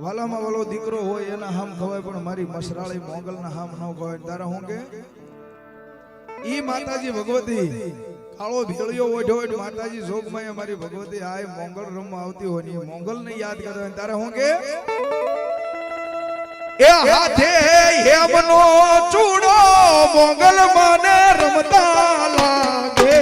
વાલામાં વાલો દીકરો હોય એના હામ ખવાય, પણ મારી મસરાળી મોગલના હામ ન ખવાય. તારા હું કે? ઈ માતાજી ભગવતી, કાળો ભેળિયો ઓઢો હોય માતાજી જોગમાં મારી ભગવતી આય મોંગલ રમવા આવતી હોય ને ઈ મોંગલને યાદ કરે હોય ને તારે હું કે? એ હાથે હેમનો ચૂડો મોગલ મને રમતા લાગે.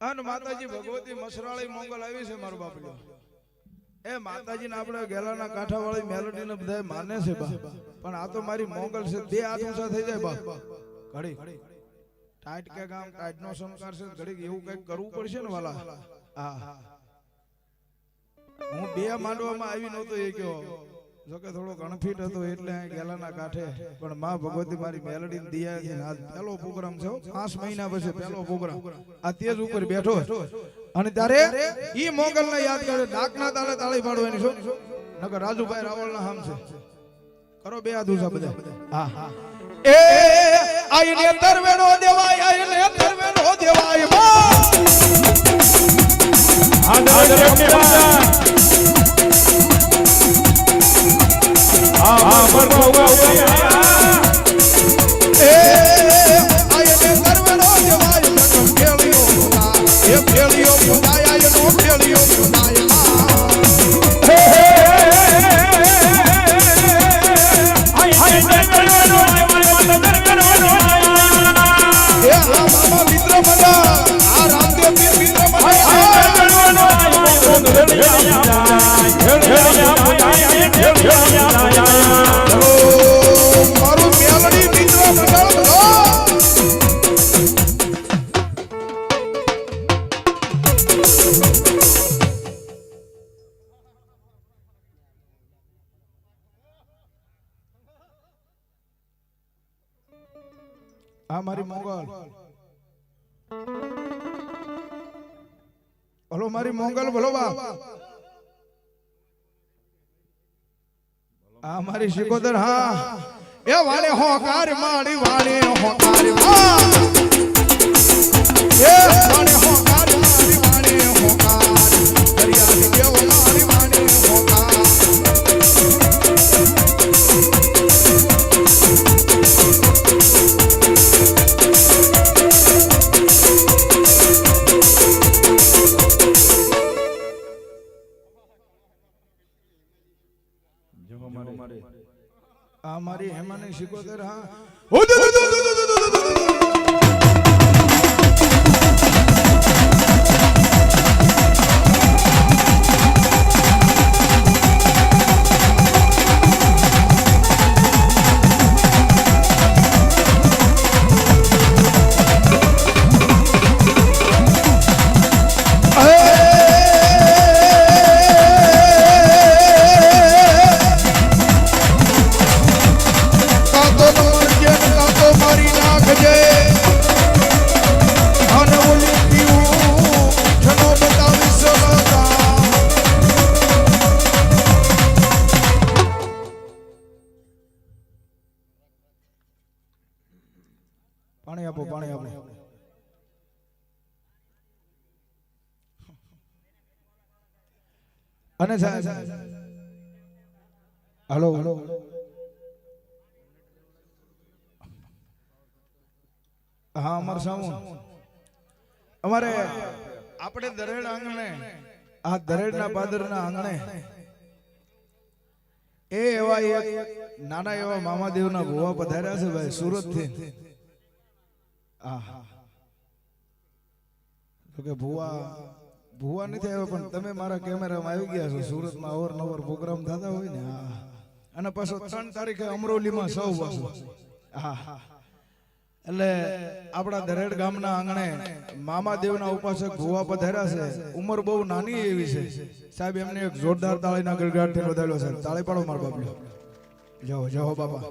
અન માતાજી ભગવતી મસરાળી મોગલ આવી છે મારો બાપલો એ માતાજીને આપણે ગેલાના કાંઠાવાળી મેલોડીને બધા માને છે પણ આ તો મારી મોગલ છે, બે ઊંચા થઈ જાય બા. ઘડી. ટાઈટ કે ગામ ટાઈટ નો છે ઘડી એવું કંઈક કરવું પડશે ને વાલા. હા. હું બે માંડવામાં આવી નહોતો એ કયો. જોકે થોડો ગણફીટ હતો એટલે ગેલાના કાંઠે. પણ માં ભગવતી મારી મેલડી દિયા છે. આજ પહેલો પ્રોગ્રામ છે પાંચ મહિના પછી પહેલો પ્રોગ્રામ. આ તેજ ઉપર બેઠો અને ત્યારે ઈ મોગલ ને યાદ કરે, ડાકના તાળે તાળી પાડવાની શું નકર રાજુભાઈ રાવળ ના હામ છે. કરો બે હાથ છે બધા. હા હા. એ આઈને તરવેનો દેવાય આ મારી મોગલ. ભલો મારી મોગલ ભલો બા આ મારી શિકોદર હા. એ વાલે હોકાર મારી વાલે હોકાર એ વાલે હોકાર મારી વાલે હોકાર. દરિયા મારી હેમાની શિકોદર હા પાણી આપો પાણી આપો અને સાહેબ હલો. હલો. હા અમર સામુ અમારે આપણે દરેડ આંગણે આ દરેડના પાદરના આંગણે એ એવા એક નાના એવા મામાદેવના ભુવા પધાર્યા છે ભાઈ સુરતથી હા તો કે ભુવા ભૂવા નથી આવ્યો પણ તમે મારા કેમેરામાં આવી ગયા છો સુરતમાં અવરનવર પ્રોગ્રામ થતા હોય ને? હા. અને પાછો ત્રણ તારીખે અમરોલીમાં સૌ પાછું હા. એટલે આપણા દરેડ ગામના આંગણે મામાદેવના ઉપાસક ભુવા પધાર્યા છે. ઉંમર બહુ નાની એવી છે. સાહેબ એમને એક જોરદાર તાળીના ગળગાટથી વધાર્યો છે. તાળી પાડો મારા બાપલો જાઓ જાઓ બાપા.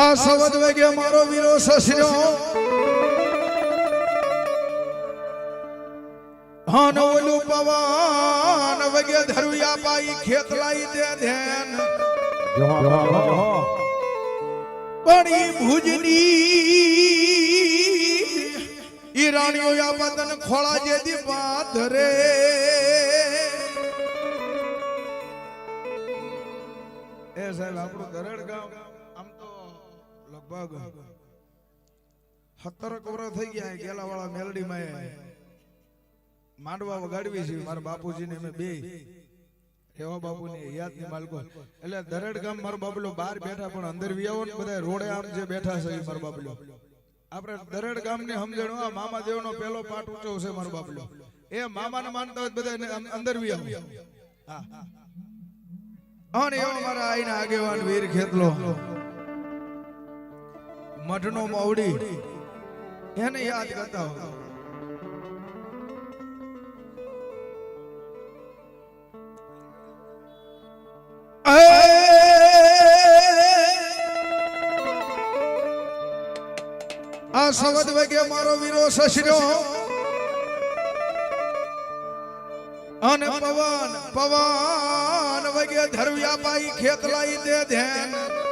આ સવદ વેગે મારો વીરો સસર્યો હન ઓલું પવન વગે ધરુયા પાઈ ખેત લાઈ દે ધ્યાન પણ ભુજની ઈરાણીઓ યાપદન ખોળા જે દી પાથરે. એ સાહેબ, આપણું દરડ ગામ. લગભગ સત્તર વર્ષ થઈ ગયા ગેલા વાળા મેલડી માં માંડવા વગાડવી છે. મારા બાપુજી ને બે. એવા બાપુ ને યાદની માલકો. એટલે દરેડ ગામ મારો બાબલો બહાર બેઠા પણ અંદર વિયાવો ને બધા રોડે આમ જે બેઠા છે મારો બાબલો આપણે દરેડ ગામ ને સમજણો મામા દેવ નો પેલો પાટ ઊંચો છે મારો બાબલો એ મામા ને માનતા હોય બધા અંદર વિયાવો હા. અને એવો મારા આઈના આગેવાન વીર ખેતલો. મઠનો મવડી એને યાદ કરતા હો આ સવદ વગે મારો વીરો સસર્યો અને પવન પવન વગે ધરવ્યા પાઈ ખેત લાઈ દે ધ્યાન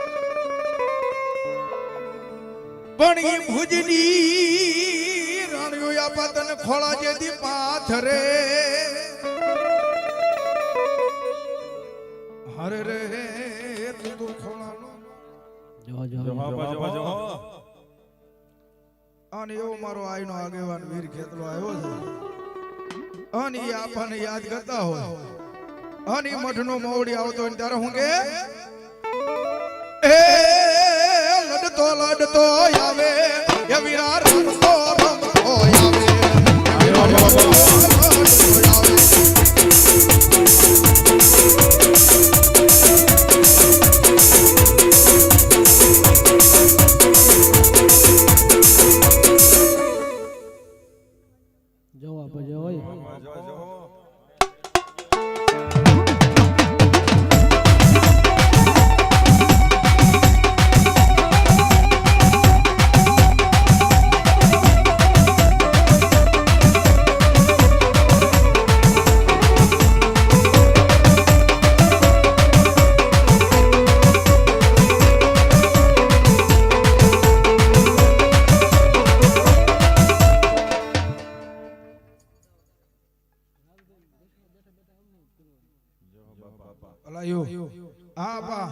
પણ એ ભુજની રાણીઓ આ પતન ખોળા જેથી પાથરે. હરે રે તું તો ખોળાનો. અને એવો મારો આઈનો આગેવાન વીર ખેતલો આવ્યો છે. અને ઈ આપણને યાદ કરતા હોય. અને મઠનો મોવડી આવતો ત્યારે હું કે લડતો લડતો આવે. એ વીરા રમતો રમતો આવે. એ વીરા રમતો રમતો જવા હોય. અલા આ બા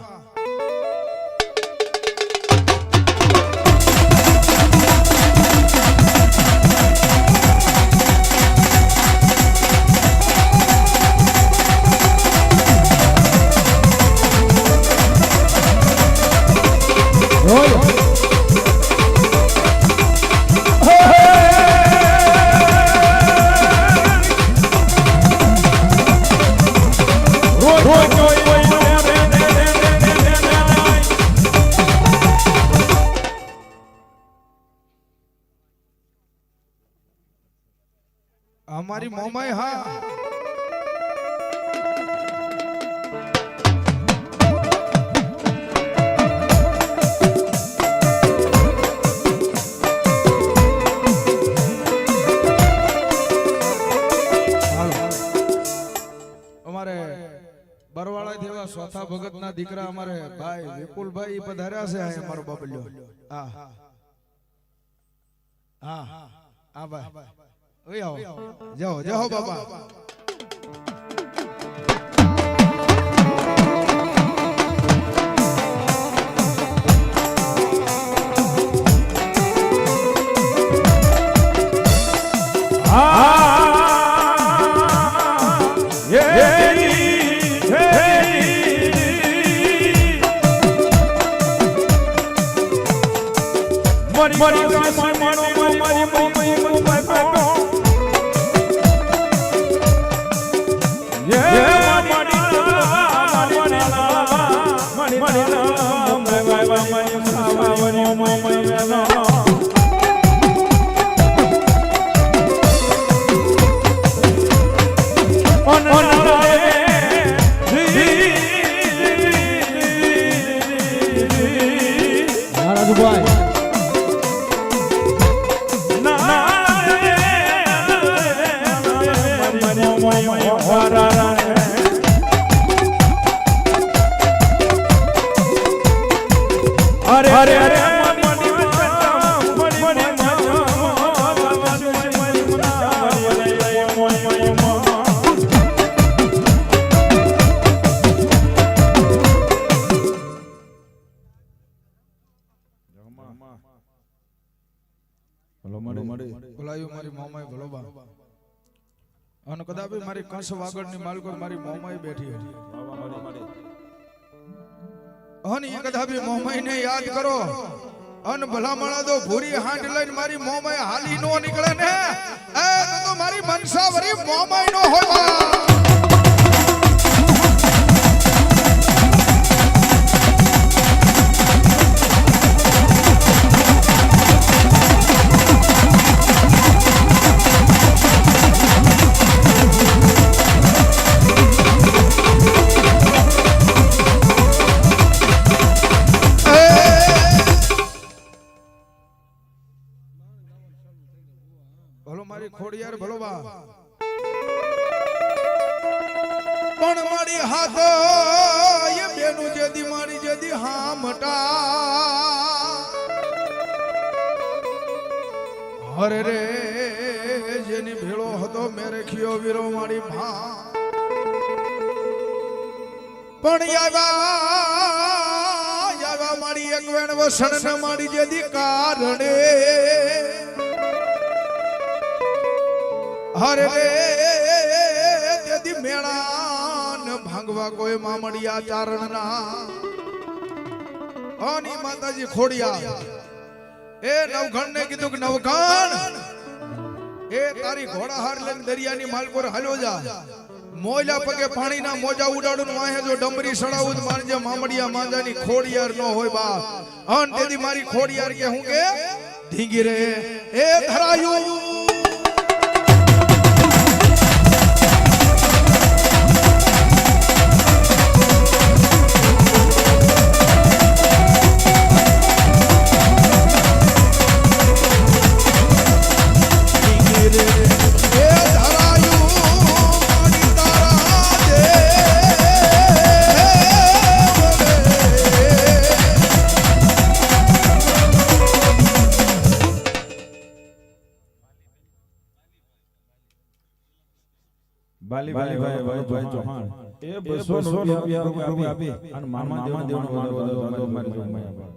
અમારી મોમાઈ હા. બરવાળા જેવા ચોથા ભગત ના દીકરા અમારે ભાઈ વિપુલભાઈ પધાર્યા છે અમારો બબલ્યો. હા. હા. હા ભાઈ. ઓય આવો જાઓ જાઓ બાબા હરે ભલોબા. અને કદાપી મારી કંસ વાગડની માલકો મારી મોમાઈ બેઠી હતી. અને એ કદાપી મોમાઈને યાદ કરો. અન ભલામણા તો ભૂરી હાંડ લઈને મારી મોમાઈ હાલી નો નીકળે ને. એ તો મારી મનસા વરી મોમાઈ નો હોય. ખોડિયાર ભલો પણ મારી હાથ એ બેનું જેદી, મારી જેદી હા મટા હરે રે, જેની ભેળો હતો મેરે ખિયો વીરો મારી ભા પણ યાવા યાવા મારી એક વેણ વસણ મારી જેદી કારણે હરે તેથી મેળા ભાંગવા કોઈ મામડિયા ચારણ ના. અની માતાજી ખોડિયા એ નવઘણ ને કીધું કે, નવઘણ, એ તારી ઘોડા હાર લઈને દરિયાની માલકોર હાલ્યો જા. મોજા પગે પાણીના મોજા ઉડાડું વાહે જો ડમરી સડાવું મારજે મામડિયા માંજાની ખોડિયાર નો હોય બાપ. અન તેથી મારી ખોડિયાર કે હું કે ધીંગી રે, એ ધરાયું. બાલી ભાઈ ભાઈ ભાઈ ભાઈ ચૌહાણ એ બસો રૂપિયા રૂપિયા આપી. અને મામા મામા દેવનો મારો દાદો મારી જોમાયા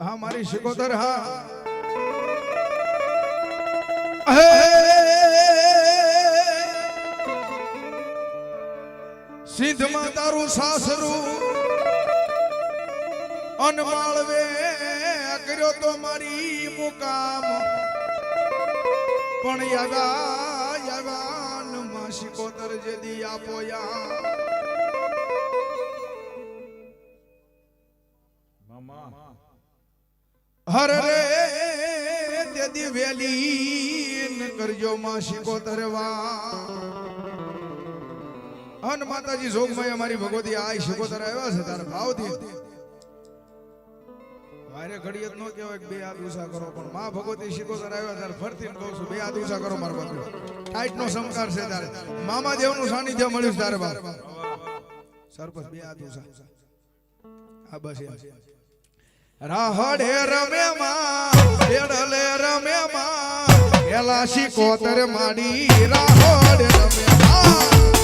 હા મારી શિકોતર હા! સિંધમાં તારું સાસરું અનમાળવે. કર્યો તો મારી મુકામ. પણ યાગા યાગાનમાં શિકોતર જેદી આપો યા. હર રે તેદી વેલી કરજો માં શિકોતર વા. અન માતાજી જોગમય અમારી ભગવતી આ શિકોતર આવ્યા છે, તારા ભાવથી. વારે ઘડીએ નો કહેવાય બે આ ઊંચા કરો, પણ મા ભગવતી શિકોતર આવ્યા ત્યારે ફરતી કહું છું, બે આ ઊંચા કરો મારા બાપુ ટાઈટ નો સંસ્કાર છે તારે. મામા દેવનું સાનિધ્ય મળ્યું તારે બાપ સરપંચ, બે આ ઊંચા આ બસ. રાહડે રમે માં ડેડલે રમે માં, એલા શિકોતર માડી રાહડે રમે માં.